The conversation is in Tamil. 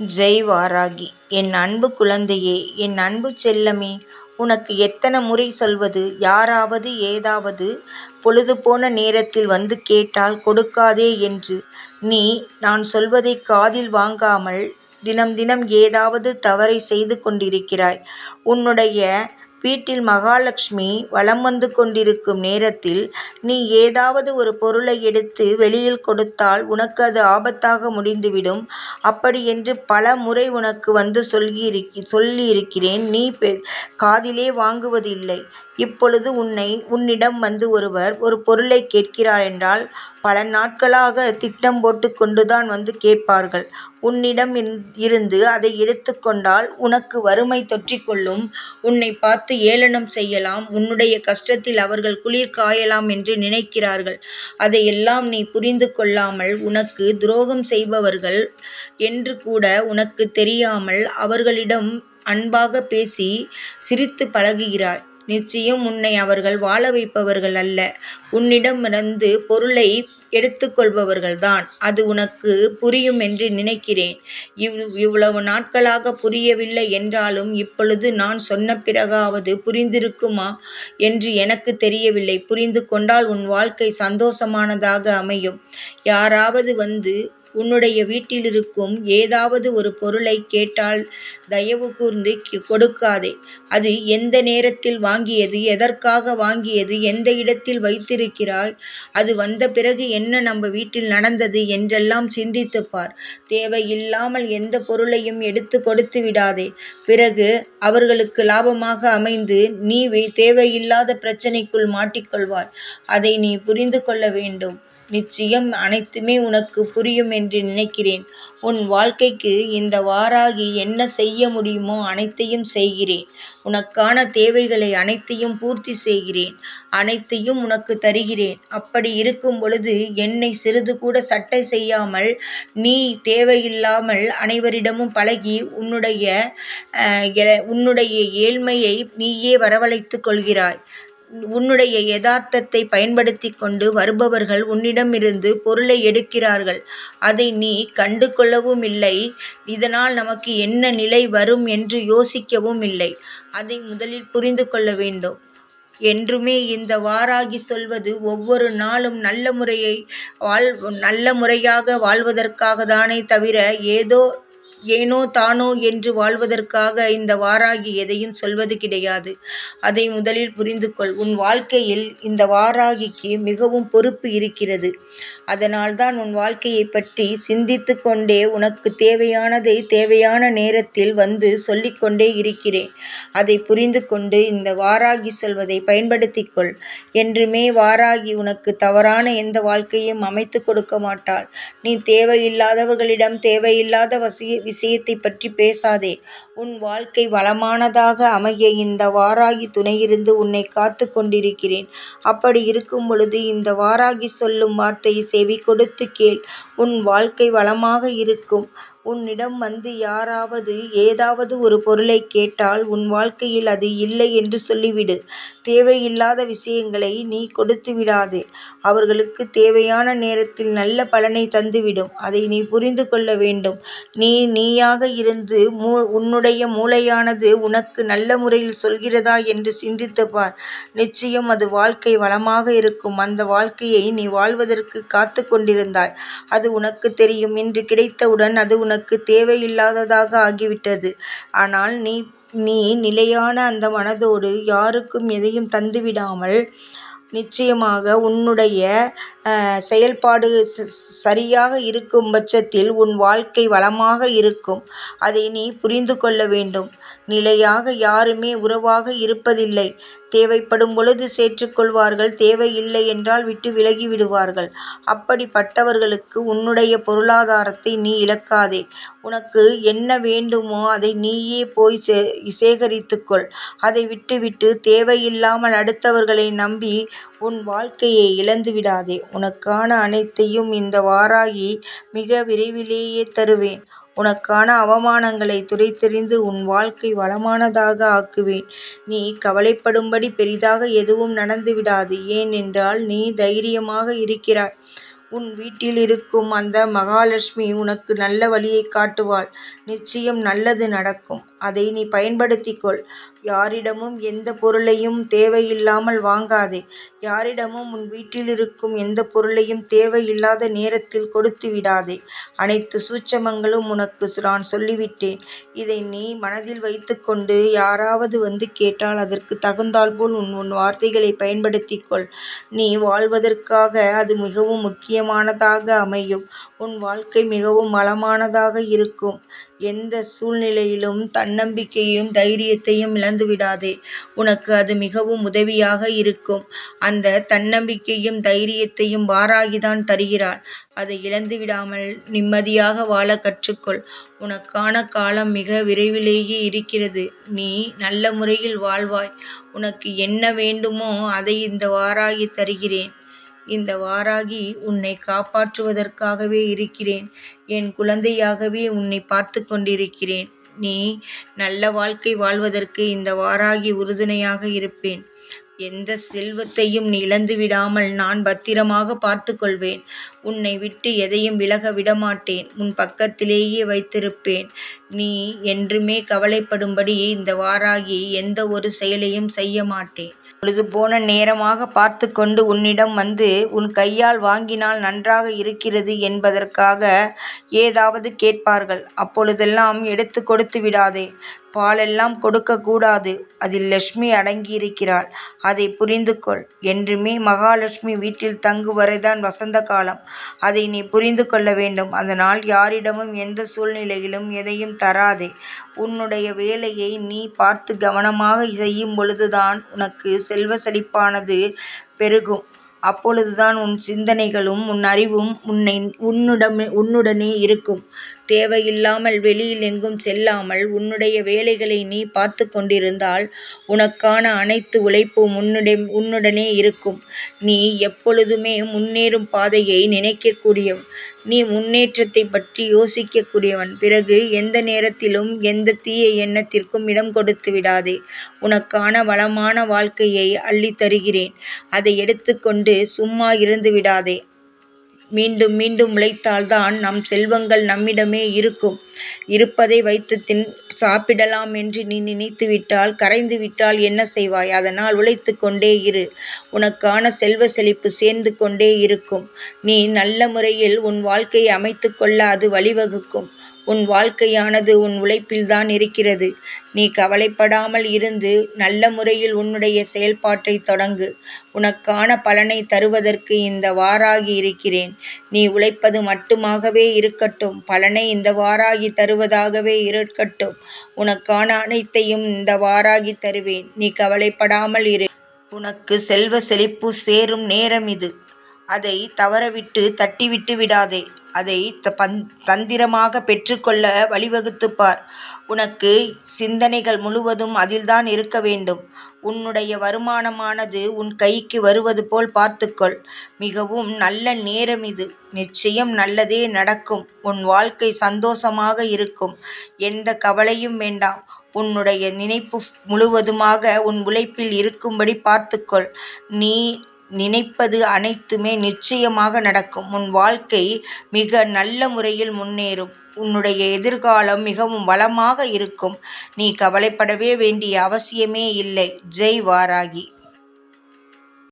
ஜெய் வாராகி என் அன்பு குழந்தையே என் அன்பு செல்லமே உனக்கு எத்தனை முறை சொல்வது? யாராவது ஏதாவது பொழுது போன நேரத்தில் வந்து கேட்டால் கொடுக்காதே என்று. நீ நான் சொல்வதை காதில் வாங்காமல் தினம் தினம் ஏதாவது தவறை செய்து கொண்டிருக்கிறாய். உன்னுடைய வீட்டில் மகாலட்சுமி வலம் வந்து கொண்டிருக்கும் நேரத்தில் நீ ஏதாவது ஒரு பொருளை எடுத்து வெளியில் கொடுத்தால் உனக்கு அது ஆபத்தாக முடிந்துவிடும். அப்படி என்று பல முறை உனக்கு வந்து சொல்லியிருக்கி சொல்லியிருக்கிறேன். நீ காதிலே வாங்குவதில்லை. இப்பொழுது உன்னை உன்னிடம் வந்து ஒருவர் ஒரு பொருளை கேட்கிறார் என்றால் பல நாட்களாக திட்டம் போட்டு கொண்டுதான் வந்து கேட்பார்கள். உன்னிடம் இருந்து அதை எடுத்துக்கொண்டால் உனக்கு வறுமை தொற்றிக்கொள்ளும் உன்னை பார்த்து ஏளனம் செய்யலாம். உன்னுடைய கஷ்டத்தில் அவர்கள் குளிர் காயலாம் என்று நினைக்கிறார்கள். அதையெல்லாம் நீ புரிந்து கொள்ளாமல் உனக்கு துரோகம் செய்பவர்கள் என்று கூட உனக்கு தெரியாமல் அவர்களிடம் அன்பாக பேசி சிரித்து பழகுகிறாய். நிச்சயம் உன்னை அவர்கள் வாழ வைப்பவர்கள் அல்ல. உன்னிடமிருந்து பொருளை எடுத்துக்கொள்பவர்கள்தான். அது உனக்கு புரியும் என்று நினைக்கிறேன். இவ் இவ்வளவு நாட்களாக புரியவில்லை என்றாலும் இப்பொழுது நான் சொன்ன பிறகாவது புரிந்திருக்குமா என்று எனக்கு தெரியவில்லை. புரிந்து கொண்டால் உன் வாழ்க்கை சந்தோஷமானதாக அமையும். யாராவது வந்து உன்னுடைய வீட்டிலிருக்கும் ஏதாவது ஒரு பொருளை கேட்டால் தயவு கூர்ந்து கொடுக்காதே. அது எந்த நேரத்தில் வாங்கியது எதற்காக வாங்கியது எந்த இடத்தில் வைத்திருக்கிறாய் அது வந்த பிறகு என்ன நம்ம வீட்டில் நடந்தது என்றெல்லாம் சிந்தித்துப் பார். தேவையில்லாமல் எந்த பொருளையும் எடுத்து கொடுத்து விடாதே. பிறகு அவர்களுக்கு லாபமாக அமைந்து நீ தேவையில்லாத பிரச்சனைக்குள் மாட்டிக்கொள்வாய். அதை நீ புரிந்து கொள்ள வேண்டும். நிச்சயம் அனைத்துமே உனக்கு புரியும் என்று நினைக்கிறேன். உன் வாழ்க்கைக்கு இந்த வாராகி என்ன செய்ய முடியுமோ அனைத்தையும் செய்கிறேன். உனக்கான தேவைகளை அனைத்தையும் பூர்த்தி செய்கிறேன். அனைத்தையும் உனக்கு தருகிறேன். அப்படி இருக்கும் பொழுது என்னை சிறிது கூட சட்டை செய்யாமல் நீ தேவையில்லாமல் அனைவரிடமும் பழகி உன்னுடைய உன்னுடைய ஏழ்மையை நீயே வரவழைத்துக் கொள்கிறாய். உன்னுடைய யதார்த்தத்தை பயன்படுத்தி கொண்டு வருபவர்கள் உன்னிடமிருந்து பொருளை எடுக்கிறார்கள். அதை நீ கண்டு கொள்ளவும் இல்லை. இதனால் நமக்கு என்ன நிலை வரும் என்று யோசிக்கவும் இல்லை. அதை முதலில் புரிந்து கொள்ள வேண்டும். என்றுமே இந்த வாராகி சொல்வது ஒவ்வொரு நாளும் நல்ல முறையை வாழ் நல்ல முறையாக வாழ்வதற்காக தானே தவிர ஏதோ ஏனோ தானோ என்று வாழ்வதற்காக இந்த வாராகி எதையும் சொல்வது கிடையாது. அதை முதலில் புரிந்து கொள் உன் வாழ்க்கையில் இந்த வாராகிக்கு மிகவும் பொறுப்பு இருக்கிறது. அதனால்தான் உன் வாழ்க்கையை பற்றி சிந்தித்து கொண்டே உனக்கு தேவையானதை தேவையான நேரத்தில் வந்து சொல்லிக்கொண்டே இருக்கிறேன். அதை புரிந்து கொண்டு இந்த வாராகி சொல்வதை பயன்படுத்திக்கொள் என்றுமே வாராகி உனக்கு தவறான எந்த வாழ்க்கையும் அமைத்து கொடுக்க மாட்டாள். நீ தேவையில்லாதவர்களிடம் தேவையில்லாத வசிய விஷயத்தை பற்றி பேசாதே. உன் வாழ்க்கை வளமானதாக அமைய இந்த வாராகி துணையிருந்து உன்னை காத்து கொண்டிருக்கிறேன். அப்படி இருக்கும் பொழுது இந்த வாராகி சொல்லும் வார்த்தையை செவி கொடுத்து கேள். உன் வாழ்க்கை வளமாக இருக்கும். உன்னிடம் வந்து யாராவது ஏதாவது ஒரு பொருளை கேட்டால் உன் வாழ்க்கையில் அது இல்லை என்று சொல்லிவிடு. தேவையில்லாத விஷயங்களை நீ கொடுத்து விடாதே. அவர்களுக்கு தேவையான நேரத்தில் நல்ல பலனை தந்துவிடும். அதை நீ புரிந்து கொள்ள வேண்டும். நீ நீயாக இருந்து மூ உன்னுடைய மூளையானது உனக்கு நல்ல முறையில் சொல்கிறதா என்று சிந்தித்து பார். நிச்சயம் அது வாழ்க்கை வளமாக இருக்கும். அந்த வாழ்க்கையை நீ வாழ்வதற்கு காத்து கொண்டிருந்தாய். அது உனக்கு தெரியும். இன்று கிடைத்தவுடன் அது உனக்கு உனக்கு தேவையில்லாததாக ஆகிவிட்டது. ஆனால் நீ நீ நிலையான அந்த மனதோடு யாருக்கும் எதையும் தந்துவிடாமல் நிச்சயமாக உன்னுடைய செயல்பாடு சரியாக இருக்கும் பட்சத்தில் உன் வாழ்க்கை வளமாக இருக்கும். அதை நீ புரிந்து கொள்ள வேண்டும். நிலையாக யாருமே உறவாக இருப்பதில்லை. தேவைப்படும் பொழுது சேற்றுக்கொள்வார்கள் தேவையில்லை என்றால் விட்டு விலகி விடுவார்கள். அப்படிப்பட்டவர்களுக்கு உன்னுடைய பொருளாதாரத்தை நீ இழக்காதே. உனக்கு என்ன வேண்டுமோ அதை நீயே போய் சே சேகரித்துக்கொள் அதை விட்டுவிட்டு தேவையில்லாமல் அடுத்தவர்களை நம்பி உன் வாழ்க்கையை இழந்து விடாதே. உனக்கான அனைத்தையும் இந்த வாராகி மிக விரைவிலேயே தருவேன். உனக்கான அவமானங்களை துடைத்தெறிந்து உன் வாழ்க்கை வளமானதாக ஆக்குவேன். நீ கவலைப்படும்படி பெரிதாக எதுவும் நடந்துவிடாது. ஏனென்றால் நீ தைரியமாக இருக்கிறாய். உன் வீட்டில் இருக்கும் அந்த மகாலட்சுமி உனக்கு நல்ல வழியை காட்டுவாள். நிச்சயம் நல்லது நடக்கும். அதை நீ பயன்படுத்திக்கொள் யாரிடமும் எந்த பொருளையும் தேவையில்லாமல் வாங்காதே. யாரிடமும் உன் வீட்டில் இருக்கும் எந்த பொருளையும் தேவையில்லாத நேரத்தில் கொடுத்து விடாதே அனைத்து சூட்சமங்களும் உனக்கு நான் சொல்லிவிட்டேன். இதை நீ மனதில் வைத்துக்கொண்டு யாராவது வந்து கேட்டால் அதற்கு தகுந்தால்போல் உன் உன் வார்த்தைகளை பயன்படுத்திக் கொள். நீ வாழ்வதற்காக அது மிகவும் முக்கியம் முக்கியமானதாக அமையும். உன் வாழ்க்கை மிகவும் வளமானதாக இருக்கும். எந்த சூழ்நிலையிலும் தன்னம்பிக்கையையும் தைரியத்தையும் இழந்துவிடாதே. உனக்கு அது மிகவும் உதவியாக இருக்கும். அந்த தன்னம்பிக்கையும் தைரியத்தையும் வாராகிதான் தருகிறாள். அதை இழந்து விடாமல் நிம்மதியாக வாழ கற்றுக்கொள். உனக்கான காலம் மிக விரைவிலேயே இருக்கிறது. நீ நல்ல முறையில் வாழ்வாய். உனக்கு என்ன வேண்டுமோ அதை இந்த வாராகி தருகிறேன். இந்த வாராகி உன்னை காப்பாற்றுவதற்காகவே இருக்கிறேன். என் குழந்தையாகவே உன்னை பார்த்து கொண்டிருக்கிறேன். நீ நல்ல வாழ்க்கை வாழ்வதற்கு இந்த வாராகி உறுதுணையாக இருப்பேன். எந்த செல்வத்தையும் நீ இழந்துவிடாமல் நான் பத்திரமாக பார்த்து கொள்வேன். உன்னை விட்டு எதையும் விலக விடமாட்டேன். உன் பக்கத்திலேயே வைத்திருப்பேன். நீ என்றுமே கவலைப்படும்படி இந்த வாராகி எந்த ஒரு செயலையும் செய்ய மாட்டேன். பொழுதுபோன நேரமாக பார்த்து கொண்டு உன்னிடம் வந்து உன் கையால் வாங்கினால் நன்றாக இருக்கிறது என்பதற்காக ஏதாவது கேட்பார்கள். அப்பொழுதெல்லாம் எடுத்துக் கொடுத்துவிடாதே. பாலெல்லாம் கொடுக்கக்கூடாது அதில் லட்சுமி அடங்கியிருக்கிறாள். அதை புரிந்து கொள். என்றுமே மகாலட்சுமி வீட்டில் தங்கும் வரைதான் வசந்த காலம். அதை நீ புரிந்து கொள்ள வேண்டும். அதனால் யாரிடமும் எந்த சூழ்நிலையிலும் எதையும் தராதே. உன்னுடைய வேலையை நீ பார்த்து கவனமாக செய்யும் பொழுதுதான் உனக்கு செல்வ செழிப்பானது பெருகும். அப்பொழுதுதான் உன் சிந்தனைகளும் உன் அறிவும் உன்னை உன்னுடமே உன்னுடனே இருக்கும். தேவையில்லாமல் வெளியில் எங்கும் செல்லாமல் உன்னுடைய வேலைகளை நீ பார்த்து கொண்டிருந்தால் உனக்கான அனைத்து உழைப்பும் உன்னுடனே இருக்கும். நீ எப்பொழுதுமே முன்னேறும் பாதையை நினைக்கக்கூடிய நீ முன்னேற்றத்தைப் பற்றி யோசிக்கக்கூடியவன். பிறகு எந்த நேரத்திலும் எந்தத் தீய எண்ணத்திற்கும் இடம் கொடுத்து விடாதே. உனக்கான வளமான வாழ்க்கையை அள்ளித் தருகிறேன். அதை எடுத்துக் கொண்டு சும்மா இருந்துவிடாதே. மீண்டும் மீண்டும் உழைத்தால்தான் நம் செல்வங்கள் நம்மிடமே இருக்கும். இருப்பதை வைத்து தின் சாப்பிடலாம் என்று நீ நினைத்துவிட்டால் கரைந்துவிட்டால் என்ன செய்வாய்? அதனால் உழைத்து கொண்டே இரு. உனக்கான செல்வ செழிப்பு சேர்ந்து கொண்டே இருக்கும். நீ நல்ல முறையில் உன் வாழ்க்கையை அமைத்து கொள்ள அது வழிவகுக்கும். உன் வாழ்க்கையானது உன் உழைப்பில்தான் இருக்கிறது. நீ கவலைப்படாமல் இருந்து நல்ல முறையில் உன்னுடைய செயல்பாட்டை தொடங்கு. உனக்கான பலனை தருவதற்கு இந்த வாராகி இருக்கிறேன். நீ உழைப்பது மட்டுமாகவே இருக்கட்டும். பலனை இந்த வாராகி தருவதாகவே இருக்கட்டும். உனக்கான அனைத்தையும் இந்த வாராகி தருவேன். நீ கவலைப்படாமல் இரு. உனக்கு செல்வ செழிப்பு சேரும் நேரம் இது. அதை தவறவிட்டு தட்டிவிட்டு விடாதே. அதை பந் தந்திரமாக பெற்றுக்கொள்ள வழிவகுத்துப் பார். உனக்கு சிந்தனைகள் முழுவதும் அதில்தான் இருக்க வேண்டும். உன்னுடைய வருமானமானது உன் கைக்கு வருவது போல் பார்த்துக்கொள் மிகவும் நல்ல நேரம் இது. நிச்சயம் நல்லதே நடக்கும். உன் வாழ்க்கை சந்தோஷமாக இருக்கும். எந்த கவலையும் வேண்டாம். உன்னுடைய நினைப்பு முழுவதுமாக உன் உழைப்பில் இருக்கும்படி பார்த்துக்கொள் நீ நினைப்பது அனைத்துமே நிச்சயமாக நடக்கும். உன் வாழ்க்கை மிக நல்ல முறையில் முன்னேறும். உன்னுடைய எதிர்காலம் மிகவும் வளமாக இருக்கும். நீ கவலைப்படவே வேண்டிய அவசியமே இல்லை. ஜெய் வாராகி.